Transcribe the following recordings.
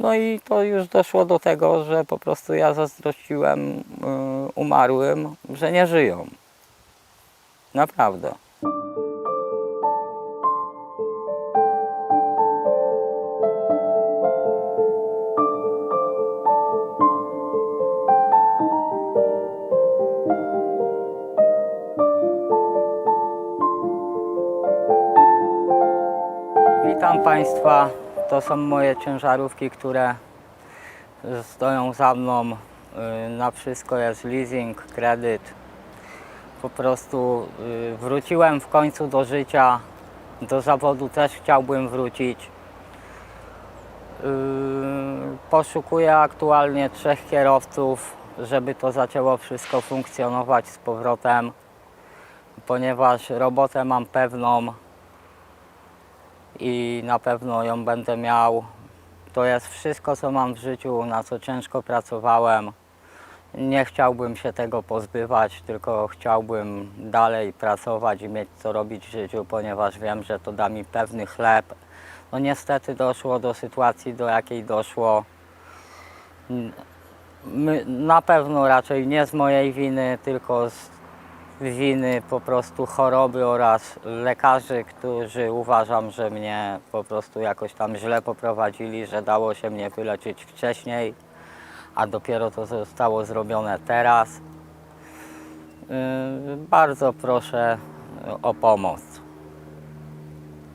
No i to już doszło do tego, że po prostu ja zazdrościłem y, umarłym, że nie żyją. Naprawdę. To są moje ciężarówki, które stoją za mną. Y, Na wszystko jest leasing, kredyt. Po prostu y, wróciłem w końcu do życia. Do zawodu też chciałbym wrócić. Y, Poszukuję aktualnie trzech kierowców, żeby to zaczęło wszystko funkcjonować z powrotem, ponieważ robotę mam pewną i na pewno ją będę miał. To jest wszystko, co mam w życiu, na co ciężko pracowałem. Nie chciałbym się tego pozbywać, tylko chciałbym dalej pracować i mieć co robić w życiu, ponieważ wiem, że to da mi pewny chleb. No niestety doszło do sytuacji, do jakiej doszło. My, na pewno raczej nie z mojej winy, tylko z winy po prostu choroby oraz lekarzy, którzy uważam, że mnie po prostu jakoś tam źle poprowadzili, że dało się mnie wyleczyć wcześniej, a dopiero to zostało zrobione teraz. Yy, Bardzo proszę o pomoc,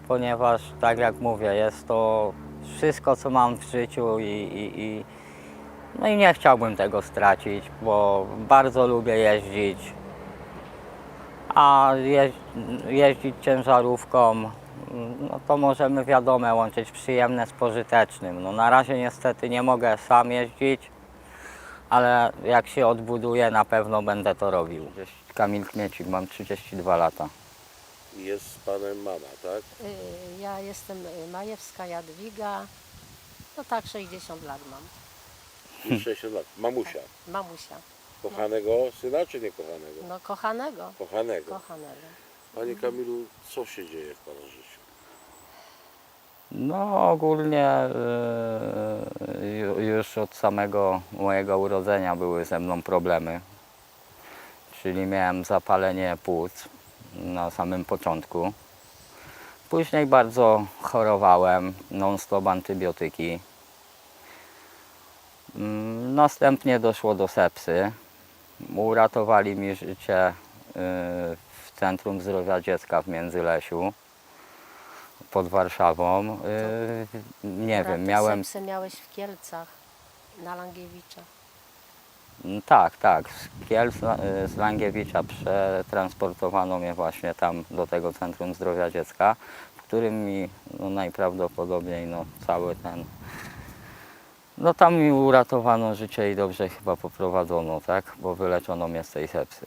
ponieważ tak jak mówię, jest to wszystko, co mam w życiu i, i, i no i nie chciałbym tego stracić, bo bardzo lubię jeździć a jeź, jeździć ciężarówką, no to możemy wiadome łączyć przyjemne z pożytecznym. No na razie niestety nie mogę sam jeździć, ale jak się odbuduję na pewno będę to robił. Kamil Kmiecik, mam 32 lata. Jest z panem mama, tak? Y, Ja jestem y, Majewska Jadwiga. No tak, 60 lat mam. Już 60 lat. Mamusia. Mamusia. Kochanego syna czy niekochanego? No kochanego. Kochanego. Kochanego. Panie Kamilu, co się dzieje w pana życiu? No ogólnie ju- już od samego mojego urodzenia były ze mną problemy. Czyli miałem zapalenie płuc na samym początku. Później bardzo chorowałem, non-stop antybiotyki. Mm, Następnie doszło do sepsy. Uratowali mi życie yy, w Centrum Zdrowia Dziecka w Międzylesiu pod Warszawą. Yy, nie wiem, miałem. Sepsy miałeś w Kielcach na Langiewicza. Mm, Tak, tak. Z Kielc, y, z Langiewicza przetransportowano mnie właśnie tam do tego Centrum Zdrowia Dziecka, w którym mi no, najprawdopodobniej no, cały ten. No tam mi uratowano życie i dobrze chyba poprowadzono, tak? Bo wyleczono mnie z tej sepsy.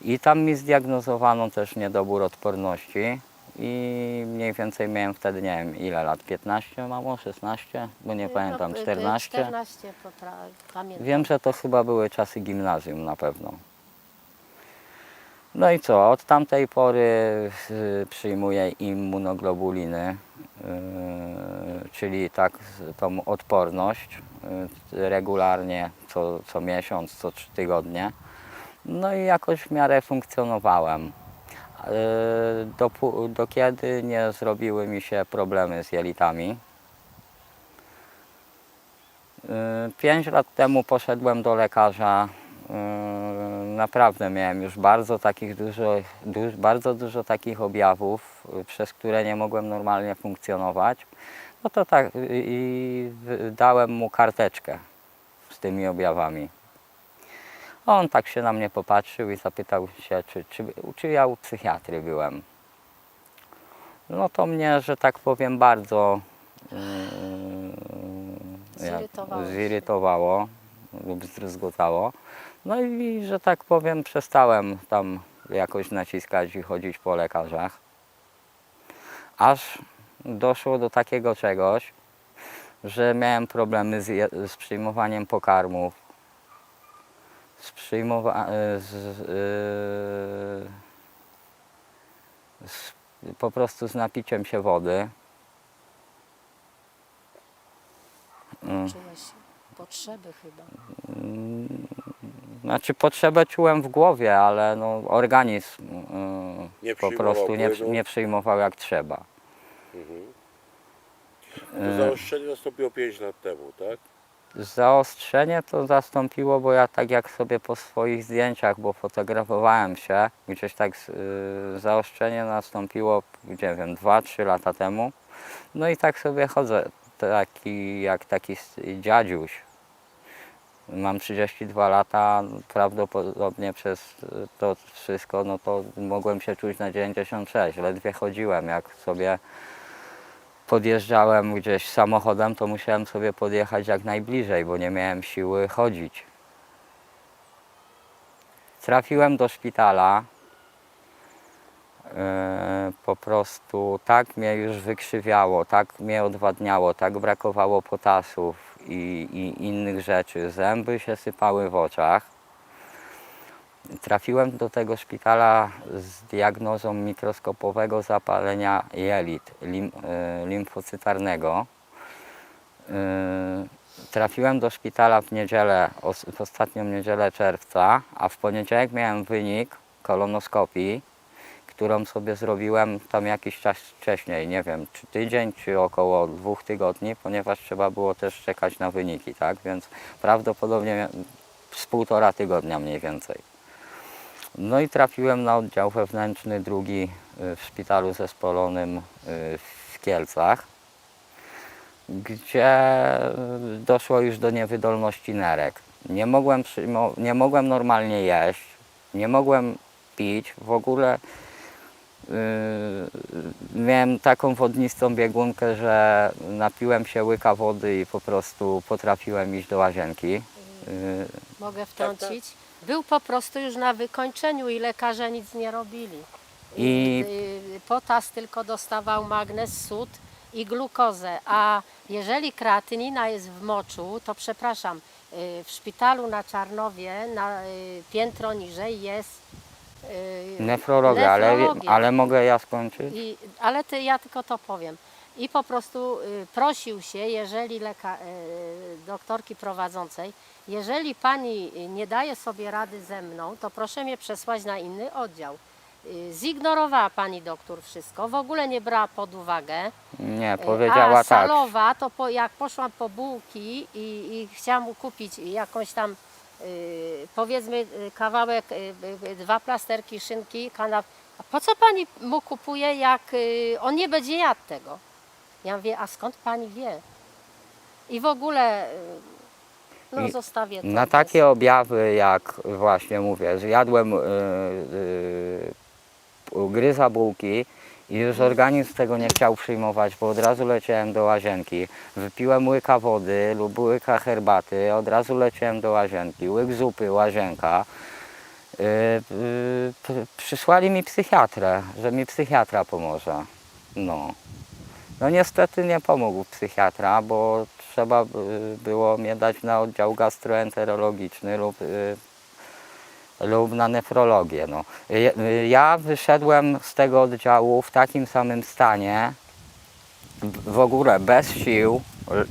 I tam mi zdiagnozowano też niedobór odporności i mniej więcej miałem wtedy, nie wiem ile lat, 15 mamo, 16, bo nie pamiętam, No, y, 14. 14 popra- pamiętam. Wiem, że to chyba były czasy gimnazjum na pewno. No i co, od tamtej pory y, przyjmuję immunoglobuliny, y, czyli tak tą odporność y, regularnie co, co miesiąc, co trzy tygodnie. No i jakoś w miarę funkcjonowałem. Do, do kiedy nie zrobiły mi się problemy z jelitami. Pięć lat temu poszedłem do lekarza. Y, Naprawdę miałem już bardzo takich dużo, du, bardzo dużo takich objawów, y, przez które nie mogłem normalnie funkcjonować. No to tak y, i w- dałem mu karteczkę z tymi objawami. On tak się na mnie popatrzył i zapytał się, czy, czy, czy ja u psychiatry byłem. No to mnie, że tak powiem, bardzo yy, Zirytowało zirytowało lub zdruzgotało. No i, że tak powiem, przestałem tam jakoś naciskać i chodzić po lekarzach. Aż doszło do takiego czegoś, że miałem problemy z, z przyjmowaniem pokarmów, z przyjmowa- z, e, z, po prostu z napiciem się wody. Mm. Czułeś potrzeby chyba. Znaczy potrzebę czułem w głowie, ale no, organizm yy, po prostu nie, płynu? nie przyjmował jak trzeba. To zaostrzenie nastąpiło 5 lat temu, tak? Zaostrzenie to zastąpiło, bo ja tak jak sobie po swoich zdjęciach, bo fotografowałem się, gdzieś tak yy, zaostrzenie nastąpiło, nie wiem, 2-3 lata temu. No i tak sobie chodzę, taki jak taki dziadziuś. Mam 32 lata, prawdopodobnie przez to wszystko, no to mogłem się czuć na 96. Ledwie chodziłem, jak sobie podjeżdżałem gdzieś samochodem, to musiałem sobie podjechać jak najbliżej, bo nie miałem siły chodzić. Trafiłem do szpitala. Yy, po prostu tak mnie już wykrzywiało, tak mnie odwadniało, tak brakowało potasów i, i innych rzeczy. Zęby się sypały w oczach. Trafiłem do tego szpitala z diagnozą mikroskopowego zapalenia jelit lim, y, limfocytarnego. Y, trafiłem do szpitala w niedzielę, w ostatnią niedzielę czerwca, a w poniedziałek miałem wynik kolonoskopii, którą sobie zrobiłem tam jakiś czas wcześniej, nie wiem, czy tydzień, czy około dwóch tygodni, ponieważ trzeba było też czekać na wyniki, tak? Więc prawdopodobnie z półtora tygodnia mniej więcej. No i trafiłem na oddział wewnętrzny drugi y, w szpitalu zespolonym y, w Kielcach, gdzie y, doszło już do niewydolności nerek. Nie mogłem, nie mogłem normalnie jeść, nie mogłem pić, w ogóle miałem taką wodnistą biegunkę, że napiłem się łyka wody i po prostu potrafiłem iść do łazienki. Y, Mogę wtrącić? Był po prostu już na wykończeniu i lekarze nic nie robili. I- Y, Potas tylko dostawał magnez, sód i glukozę, a jeżeli kreatynina jest w moczu, to przepraszam, w szpitalu na Czarnowie, na piętro niżej jest y, Nefrologia, ale, ale mogę ja skończyć? I, ale ty, ja tylko to powiem. I po prostu y, prosił się, jeżeli leka, y, doktorki prowadzącej, jeżeli pani nie daje sobie rady ze mną, to proszę mnie przesłać na inny oddział. Y, Zignorowała pani doktor wszystko, w ogóle nie brała pod uwagę. Nie, Y, powiedziała A tak. salowa, to po, jak poszłam po bułki i, i chciałam kupić jakąś tam, powiedzmy, y, kawałek, y, y, dwa plasterki szynki, kanap. A po co pani mu kupuje, jak y, on nie będzie jadł tego? Ja mówię, a skąd pani wie? I w ogóle, y, no zostawię to. Na takie objawy, jak właśnie mówię, zjadłem yy, yy, gryza bułki i już organizm tego nie chciał przyjmować, bo od razu leciałem do łazienki. Wypiłem łyka wody lub łyka herbaty, od razu leciałem do łazienki. Łyk zupy, łazienka. Yy, yy, przysłali mi psychiatrę, że mi psychiatra pomoże. No. No niestety nie pomógł psychiatra, bo trzeba by- było mnie dać na oddział gastroenterologiczny lub, y, lub na nefrologię. No. Ja- y, Ja wyszedłem z tego oddziału w takim samym stanie, w- ogóle bez sił,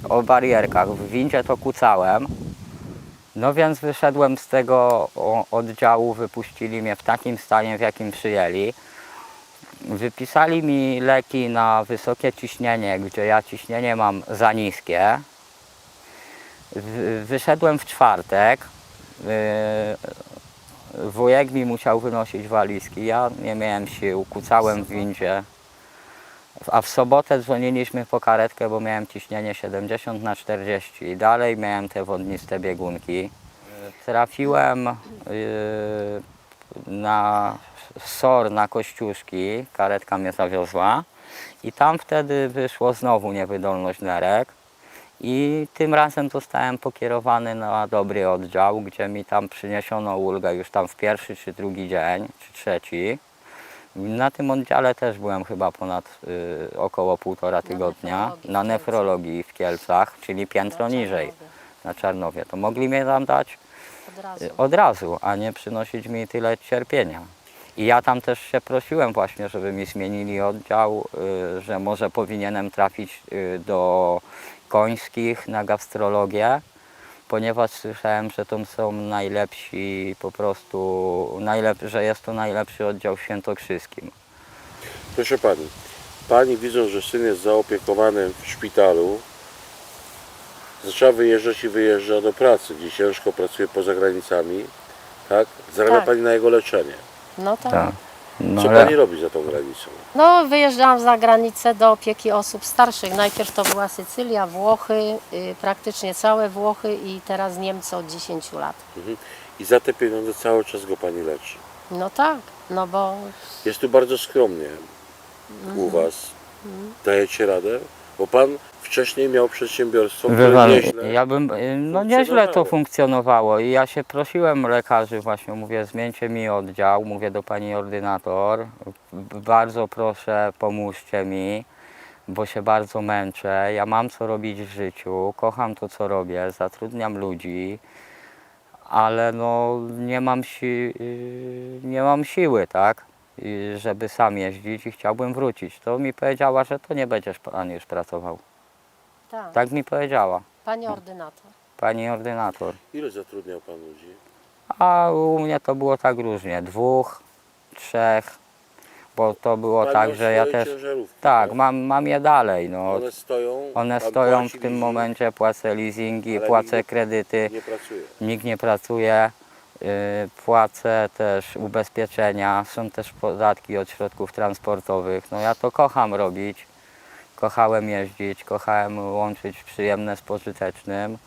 o barierkach, w windzie to kucałem. No więc wyszedłem z tego oddziału, wypuścili mnie w takim stanie, w jakim przyjęli. Wypisali mi leki na wysokie ciśnienie, gdzie ja ciśnienie mam za niskie. Wy- Wyszedłem w czwartek. Wujek mi musiał wynosić walizki. Ja nie miałem sił, kucałem w windzie. A w sobotę dzwoniliśmy po karetkę, bo miałem ciśnienie 70 na 40 i dalej miałem te wodniste biegunki. Trafiłem yy, na SOR na Kościuszki, karetka mnie zawiozła i tam wtedy wyszło znowu niewydolność nerek i tym razem zostałem pokierowany na dobry oddział, gdzie mi tam przyniesiono ulgę już tam w pierwszy czy drugi dzień, czy trzeci. Na tym oddziale też byłem chyba ponad y, około półtora tygodnia na nefrologii w Kielcach, czyli piętro niżej, na Czarnowie. To mogli mnie tam dać Od razu. y, od razu, a nie przynosić mi tyle cierpienia. I ja tam też się prosiłem właśnie, żeby mi zmienili oddział, y, że może powinienem trafić y, do końskich na gastrologię, ponieważ słyszałem, że to są najlepsi po prostu, najlep, że jest to najlepszy oddział w świętokrzyskim. Proszę Pani, Pani widząc, że syn jest zaopiekowany w szpitalu, zaczęła wyjeżdżać i wyjeżdża do pracy, gdzie ciężko pracuje poza granicami, tak? Zarabia Tak. Pani na jego leczenie. No tak. Tak. No, Co ale- Pani robi za tą granicą? No, wyjeżdżałam za granicę do opieki osób starszych. Najpierw to była Sycylia, Włochy, y, praktycznie całe Włochy i teraz Niemcy od 10 lat. Mhm. I za te pieniądze cały czas go Pani leczy. No tak, no bo Jest tu bardzo skromnie u Was. Dajecie radę? Bo Pan wcześniej miał przedsiębiorstwo, które Wywal... nieźle... Ja bym, y, no nieźle to funkcjonowało. i ja się prosiłem lekarzy właśnie, mówię zmieńcie mi oddział, mówię do pani ordynator, bardzo proszę pomóżcie mi, bo się bardzo męczę, ja mam co robić w życiu, kocham to co robię, zatrudniam ludzi, ale no nie mam, si... y, nie mam siły, tak, y, żeby sam jeździć i chciałbym wrócić. To mi powiedziała, że to nie będziesz pan już pracował. Tak, Tak mi powiedziała pani ordynator. pani ordynator. Ile zatrudniał Pan ludzi? A u mnie to było tak różnie, dwóch, trzech, bo to było Pani tak, że ja swoje też, ciężarówki, tak, mam, mam je dalej, no. One stoją, One pan stoją płaci w tym leasing, momencie, płacę leasingi, Ale płacę nikt- kredyty, Nie pracuje. nikt nie pracuje, yy, płacę też ubezpieczenia, są też podatki od środków transportowych. No ja to kocham robić, kochałem jeździć, kochałem łączyć przyjemne z pożytecznym. Yy,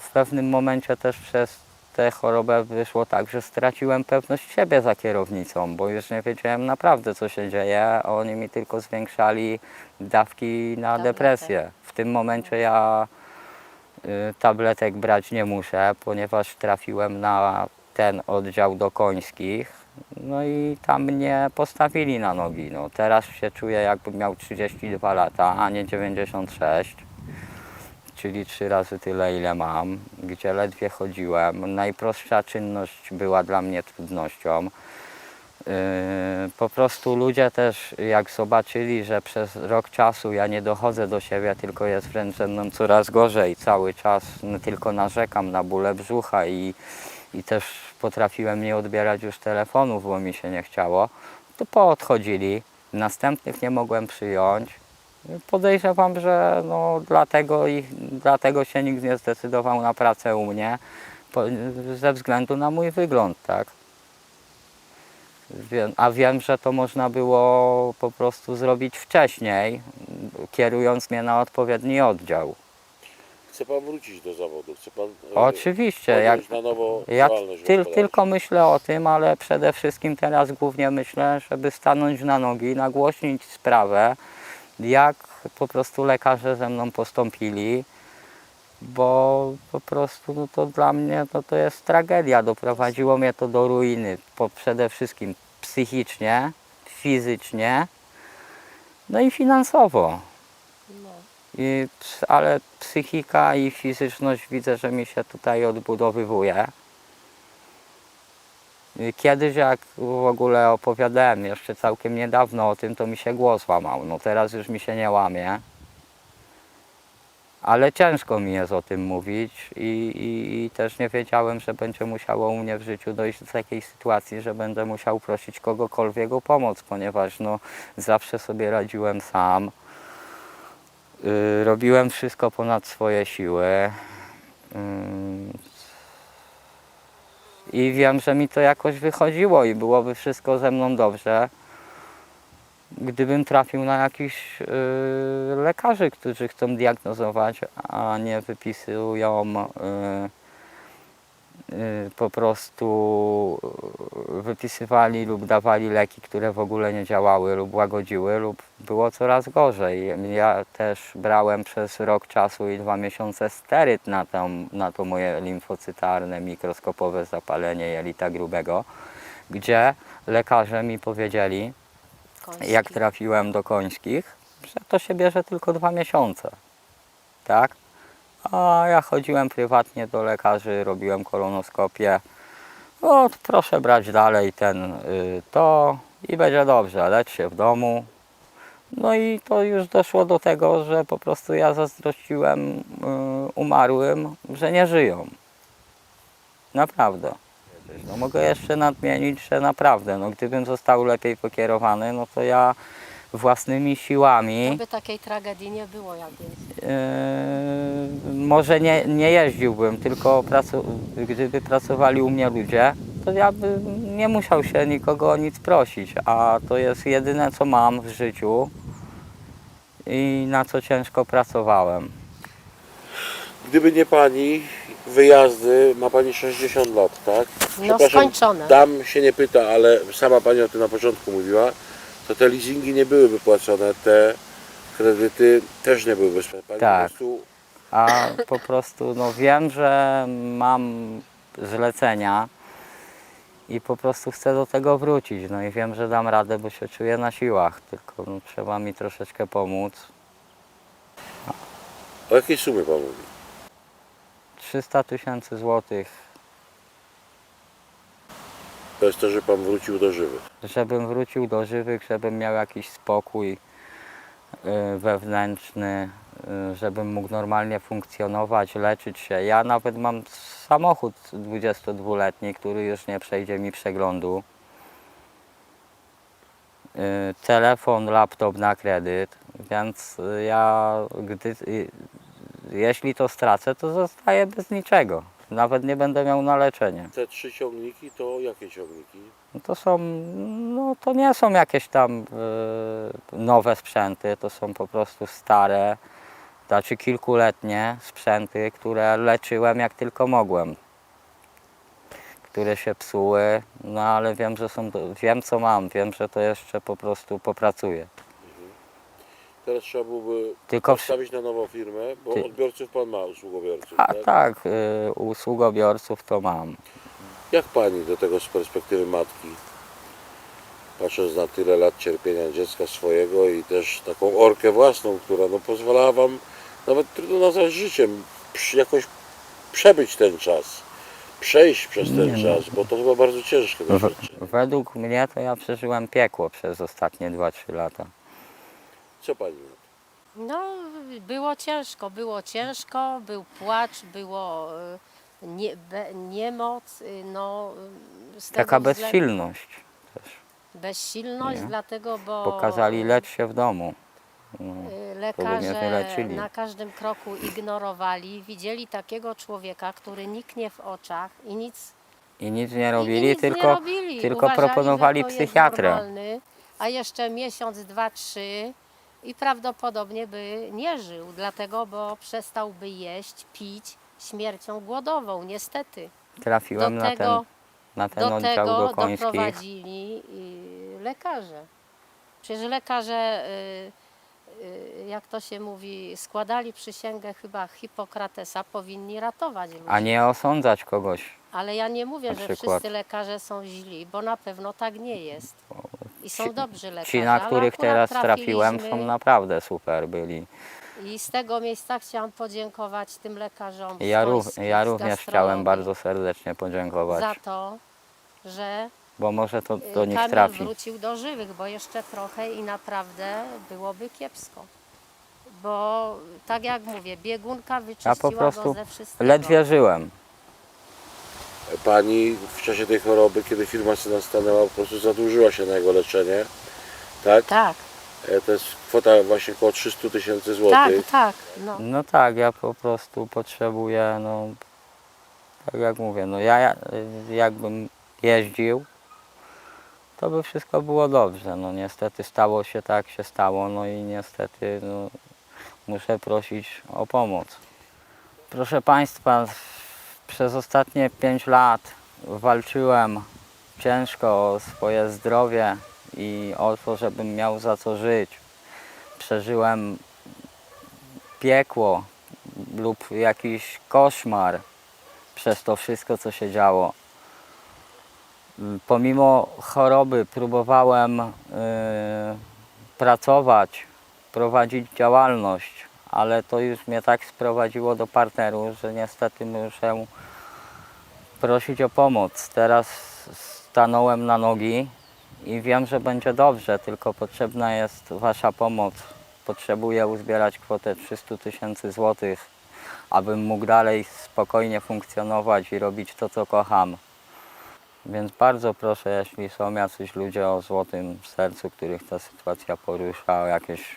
w, pewnym momencie też przez tę chorobę wyszło tak, że straciłem pewność siebie za kierownicą, bo już nie wiedziałem naprawdę co się dzieje, a oni mi tylko zwiększali dawki na depresję. W tym momencie ja y, tabletek brać nie muszę, ponieważ trafiłem na ten oddział do końskich. No i tam mnie postawili na nogi. No, teraz się czuję jakbym miał 32 lata, a nie 96 czyli trzy razy tyle, ile mam, gdzie ledwie chodziłem. Najprostsza czynność była dla mnie trudnością. Yy, Po prostu ludzie też, jak zobaczyli, że przez rok czasu ja nie dochodzę do siebie, tylko jest wręcz ze mną coraz gorzej, cały czas tylko narzekam na bóle brzucha i, i też potrafiłem nie odbierać już telefonów, bo mi się nie chciało, to poodchodzili. Następnych nie mogłem przyjąć. Podejrzewam, że no, dlatego, ich, dlatego się nikt nie zdecydował na pracę u mnie, po, ze względu na mój wygląd, tak. A wiem, że to można było po prostu zrobić wcześniej, kierując mnie na odpowiedni oddział. Chce Pan wrócić do zawodu? Chce Pan e, Oczywiście, jak, podjąć na nowo ja działalność tyl, gospodarczą? tylko myślę o tym, ale przede wszystkim teraz głównie myślę, żeby stanąć na nogi, nagłośnić sprawę, jak po prostu lekarze ze mną postąpili, bo po prostu no to dla mnie no to jest tragedia. Doprowadziło mnie to do ruiny, po, przede wszystkim psychicznie, fizycznie, no i finansowo. I, ale psychika i fizyczność widzę, że mi się tutaj odbudowywuje. Kiedyś jak w ogóle opowiadałem jeszcze całkiem niedawno o tym, to mi się głos łamał. No teraz już mi się nie łamie. Ale ciężko mi jest o tym mówić i, i, i też nie wiedziałem, że będzie musiało u mnie w życiu dojść do takiej sytuacji, że będę musiał prosić kogokolwiek o pomoc, ponieważ no, zawsze sobie radziłem sam. Y, robiłem wszystko ponad swoje siły. Ym, I wiem, że mi to jakoś wychodziło i byłoby wszystko ze mną dobrze, gdybym trafił na jakichś y, lekarzy, którzy chcą diagnozować, a nie wypisują y, y, po prostu y, wypisywali lub dawali leki, które w ogóle nie działały lub łagodziły lub było coraz gorzej. Ja też brałem przez rok czasu i dwa miesiące steryt na, tą, na to moje limfocytarne mikroskopowe zapalenie jelita grubego, gdzie lekarze mi powiedzieli, Koński. jak trafiłem do końskich, że to się bierze tylko dwa miesiące. Tak? A ja chodziłem prywatnie do lekarzy, robiłem kolonoskopię. O, proszę brać dalej ten, y, to i będzie dobrze, lecz się w domu. No i to już doszło do tego, że po prostu ja zazdrościłem y, umarłym, że nie żyją. Naprawdę. No mogę jeszcze nadmienić, że naprawdę, no gdybym został lepiej pokierowany, no to ja własnymi siłami Żeby takiej tragedii nie było jak jest. Yy, może nie, nie jeździłbym, tylko pracu, gdyby pracowali u mnie ludzie, to ja bym nie musiał się nikogo o nic prosić, a to jest jedyne co mam w życiu i na co ciężko pracowałem. Gdyby nie Pani, wyjazdy, ma Pani 60 lat, tak? No Przepraszam, skończone. Dam się nie pyta, ale sama Pani o tym na początku mówiła, to te leasingi nie były wypłacone, te kredyty też nie były wypłacone. Pani Tak. prostu A po prostu no wiem, że mam zlecenia i po prostu chcę do tego wrócić. No i wiem, że dam radę, bo się czuję na siłach, tylko no, trzeba mi troszeczkę pomóc. o jakiej sumie Pan mówi? 300 tysięcy złotych, To jest to, że Pan wrócił do żywych. żebym wrócił do żywych, żebym miał jakiś spokój y, wewnętrzny, y, żebym mógł normalnie funkcjonować, leczyć się. Ja nawet mam samochód 22-letni, który już nie przejdzie mi przeglądu. Y, Telefon, laptop na kredyt, więc ja gdy, jeśli to stracę, to zostaję bez niczego. Nawet nie będę miał na leczenie. Te trzy ciągniki to jakie ciągniki? No To są, no to nie są jakieś tam e, nowe sprzęty, to są po prostu stare, znaczy kilkuletnie sprzęty, które leczyłem jak tylko mogłem. Które się psuły, no ale wiem, że są, wiem co mam, wiem, że to jeszcze po prostu popracuję. Teraz trzeba byłoby Tylko w- postawić na nową firmę, bo Ty- odbiorców Pan ma, usługobiorców. A tak? tak, y, usługobiorców to mam. Jak Pani do tego z perspektywy matki? Patrząc na tyle lat cierpienia dziecka swojego i też taką orkę własną, która no, pozwalała Wam nawet trudno nazwać życiem, przy- jakoś przebyć ten czas, przejść przez ten no. czas, bo to chyba bardzo ciężkie doświadczenie. Według mnie to ja przeżyłem piekło przez ostatnie 2-3 lata. Co Pani na to? No, było ciężko, było ciężko, był płacz, było y, nie, be, niemoc, y, no, y, z Taka względu- bezsilność też. Bezsilność, Nie? dlatego, bo Pokazali lecz się w domu. No. y, nie lekarze na każdym kroku ignorowali, widzieli takiego człowieka, który niknie w oczach i nic I nic nie i robili, nic tylko, nie robili. tylko Uważali, proponowali że to jest psychiatrę. normalny, a jeszcze miesiąc, dwa, trzy i prawdopodobnie by nie żył, dlatego, bo przestałby jeść, pić śmiercią głodową, niestety. Trafiłem do na tego, ten, na ten do oddział tego do końskich. doprowadzili y, lekarze. Przecież lekarze, y, y, jak to się mówi, składali przysięgę chyba Hipokratesa, powinni ratować ludzi. A nie osądzać kogoś. Ale ja nie mówię, Na że przykład. wszyscy lekarze są źli, bo na pewno tak nie jest. I są dobrzy lekarze. Ci, na których teraz trafiłem, są naprawdę super byli. I z tego miejsca chciałam podziękować tym lekarzom. Ja, Polski, ja również chciałem bardzo serdecznie podziękować, Za to, że bo może to y, do nich Kamil trafi. wrócił do żywych, bo jeszcze trochę i naprawdę byłoby kiepsko. Bo tak jak mówię, biegunka wyczyściła Ja po prostu go ze wszystkiego. ledwie żyłem. Pani w czasie tej choroby, kiedy firma syna stanęła, po prostu zadłużyła się na jego leczenie, tak? Tak, E, To jest kwota właśnie około 300 tysięcy tak, złotych. tak. No. No tak, ja po prostu potrzebuję, no tak jak mówię, no ja ja- jakbym jeździł, to by wszystko było dobrze. No niestety stało się tak, się stało, no i niestety no, muszę prosić o pomoc. Proszę Państwa, przez ostatnie 5 lat walczyłem ciężko o swoje zdrowie i o to, żebym miał za co żyć. Przeżyłem piekło lub jakiś koszmar przez to wszystko, co się działo. Pomimo choroby próbowałem y, pracować, prowadzić działalność, ale to już mnie tak sprowadziło do parteru, że niestety muszę prosić o pomoc. Teraz stanąłem na nogi i wiem, że będzie dobrze, tylko potrzebna jest Wasza pomoc. Potrzebuję uzbierać kwotę 300 tysięcy złotych, abym mógł dalej spokojnie funkcjonować i robić to, co kocham. Więc bardzo proszę, jeśli są jacyś ludzie o złotym sercu, których ta sytuacja porusza, o jakieś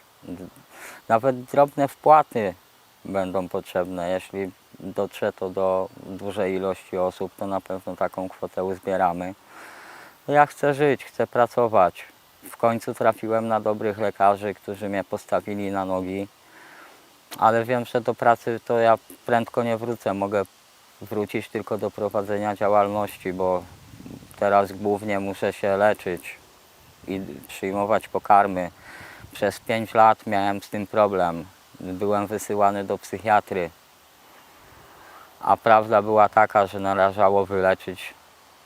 nawet drobne wpłaty będą potrzebne. Jeśli dotrze to do dużej ilości osób, to na pewno taką kwotę uzbieramy. Ja chcę żyć, chcę pracować. W końcu trafiłem na dobrych lekarzy, którzy mnie postawili na nogi, ale wiem, że do pracy to ja prędko nie wrócę. Mogę wrócić tylko do prowadzenia działalności, bo teraz głównie muszę się leczyć i przyjmować pokarmy. Przez 5 lat miałem z tym problem. Byłem wysyłany do psychiatry, a prawda była taka, że należało wyleczyć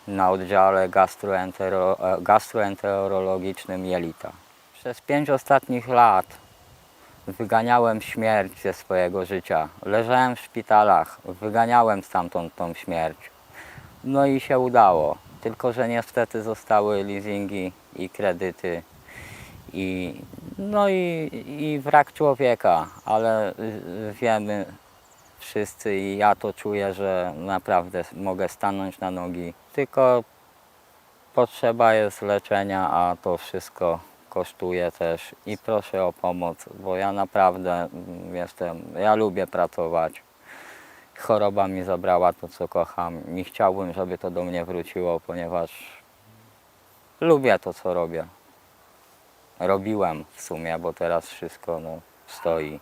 na oddziale gastroentero, gastroenterologicznym jelita. Przez pięć ostatnich lat wyganiałem śmierć ze swojego życia. Leżałem w szpitalach, wyganiałem stamtąd tą śmierć. No i się udało. Tylko, że niestety zostały leasingi i kredyty i, no i, i wrak człowieka, ale y, wiemy wszyscy i ja to czuję, że naprawdę mogę stanąć na nogi. Tylko potrzeba jest leczenia, a to wszystko kosztuje też i proszę o pomoc, bo ja naprawdę mm, jestem, ja lubię pracować. Choroba mi zabrała to, co kocham. Nie chciałbym, żeby to do mnie wróciło, ponieważ lubię to, co robię. Robiłem w sumie, bo teraz wszystko no, stoi.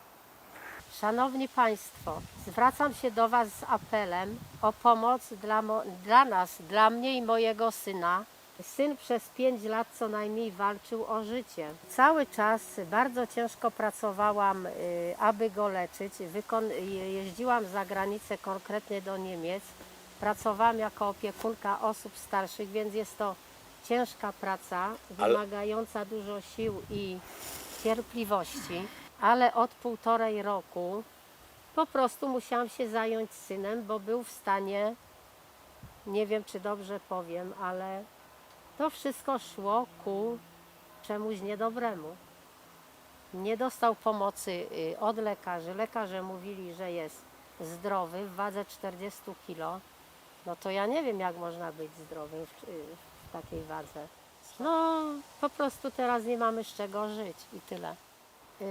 Szanowni Państwo, zwracam się do Was z apelem o pomoc dla, dla nas, dla mnie i mojego syna. Syn przez 5 lat co najmniej walczył o życie. Cały czas bardzo ciężko pracowałam, y, aby go leczyć. Jeździłam za granicę, konkretnie do Niemiec. Pracowałam jako opiekunka osób starszych, więc jest to ciężka praca, wymagająca dużo sił i cierpliwości, ale od półtorej roku po prostu musiałam się zająć synem, bo był w stanie, nie wiem czy dobrze powiem, ale to wszystko szło ku czemuś niedobremu. Nie dostał pomocy y, od lekarzy. Lekarze mówili, że jest zdrowy w wadze 40 kg. No to ja nie wiem, jak można być zdrowym w, y, w takiej wadze. No, po prostu teraz nie mamy z czego żyć i tyle. Yy,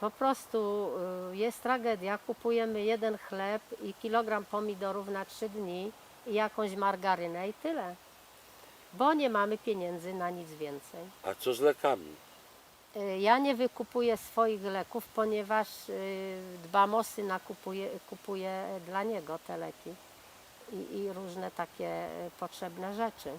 Po prostu yy, jest tragedia. Kupujemy jeden chleb i kilogram pomidorów na trzy dni i jakąś margarynę i tyle. Bo nie mamy pieniędzy na nic więcej. A co z lekami? Yy, Ja nie wykupuję swoich leków, ponieważ yy, dbam o syna, kupuję, kupuję dla niego te leki i, i różne takie potrzebne rzeczy.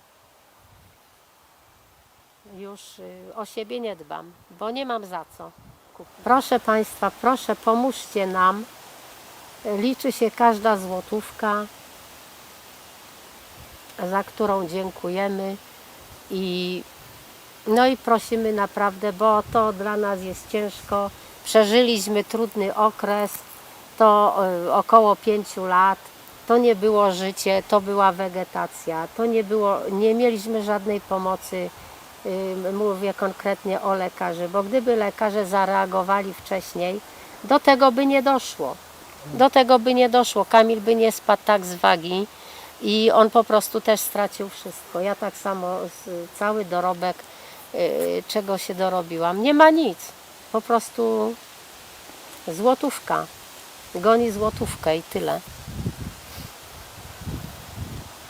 Już yy, o siebie nie dbam, bo nie mam za co. kupić. Proszę Państwa, proszę pomóżcie nam. Liczy się każda złotówka, za którą dziękujemy i no i prosimy naprawdę, bo to dla nas jest ciężko. Przeżyliśmy trudny okres, to y, około pięciu lat. To nie było życie, to była wegetacja. To nie było, nie mieliśmy żadnej pomocy. Y, Mówię konkretnie o lekarzy, bo gdyby lekarze zareagowali wcześniej, do tego by nie doszło. Do tego by nie doszło. Kamil by nie spadł tak z wagi i on po prostu też stracił wszystko. Ja tak samo cały dorobek, y, czego się dorobiłam. Nie ma nic. Po prostu złotówka. Goni złotówkę i tyle.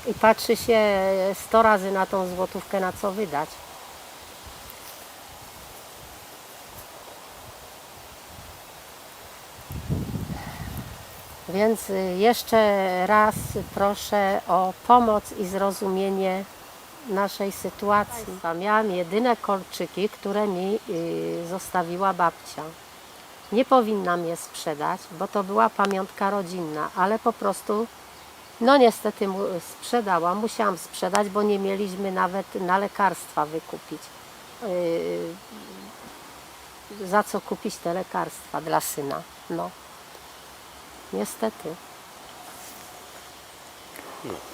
I patrzy się 100 razy na tą złotówkę, na co wydać. Więc y, jeszcze raz proszę o pomoc i zrozumienie naszej sytuacji. Miałam jedyne kolczyki, które mi y, zostawiła babcia. Nie powinnam je sprzedać, bo to była pamiątka rodzinna, ale po prostu, no niestety sprzedałam, musiałam sprzedać, bo nie mieliśmy nawet na lekarstwa wykupić. Y, za co kupić te lekarstwa dla syna? No. Niestety.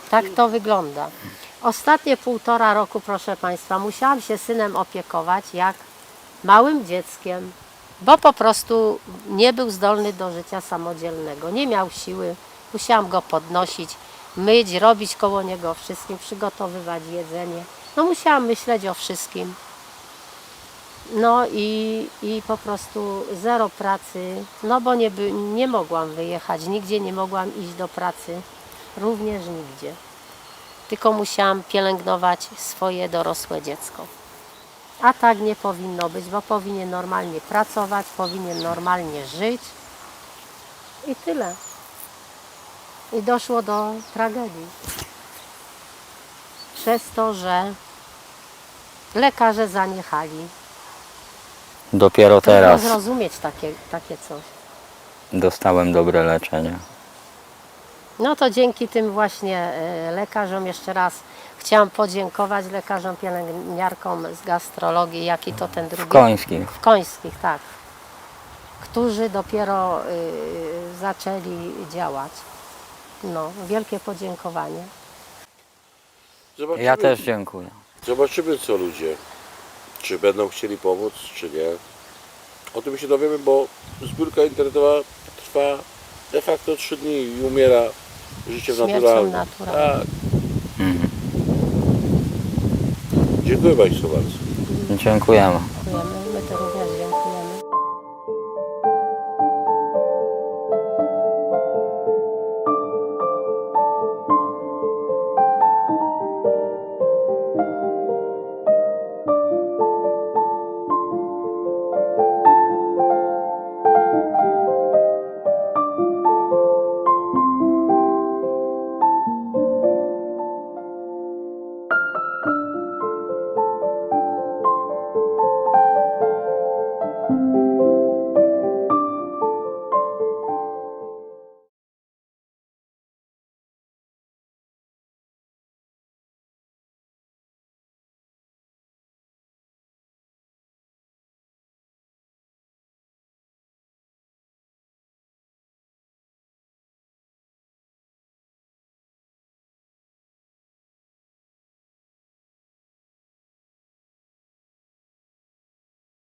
Tak to wygląda. Ostatnie półtora roku, proszę Państwa, musiałam się synem opiekować jak małym dzieckiem, bo po prostu nie był zdolny do życia samodzielnego. Nie miał siły, musiałam go podnosić, myć, robić koło niego wszystkim, przygotowywać jedzenie. No musiałam myśleć o wszystkim. No i, i po prostu zero pracy, no bo nie, nie mogłam wyjechać, nigdzie nie mogłam iść do pracy, również nigdzie. Tylko musiałam pielęgnować swoje dorosłe dziecko. A tak nie powinno być, bo powinien normalnie pracować, powinien normalnie żyć i tyle. I doszło do tragedii. Przez to, że lekarze zaniechali. Dopiero Trudno teraz zrozumieć takie, takie coś. dostałem dobre leczenie. No to dzięki tym właśnie e, lekarzom jeszcze raz chciałam podziękować lekarzom pielęgniarkom z gastrologii, jak i to ten drugi. W Końskich. W Końskich, tak. Którzy dopiero y, zaczęli działać. No, wielkie podziękowanie. Zobaczymy, Ja też dziękuję. zobaczymy co ludzie, czy będą chcieli pomóc, czy nie. O tym się dowiemy, bo zbiórka internetowa trwa de facto 3 dni i umiera życiem naturalnym. naturalną. Tak. Dziękuję Państwu bardzo. Dziękujemy.